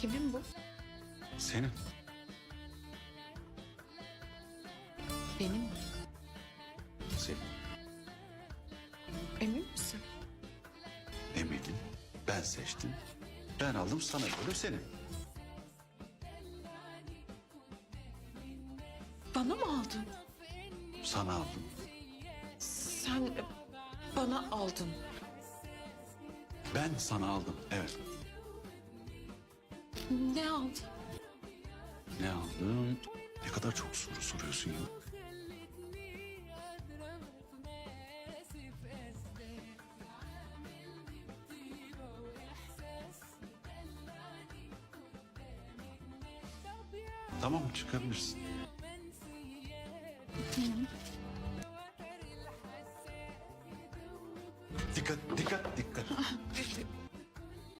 Kimin bu? Senin. Benim mi? Senin. Emin misin? Eminim. Ben seçtim. Ben aldım sana göre senin. Bana mı aldın? Sana aldım. Sen bana aldın. Ben sana aldım. Evet. Ne aldın? Ne aldım? Ne kadar çok soru soruyorsun ya. Tamam çıkabilirsin. Dikkat, dikkat, dikkat. Ah,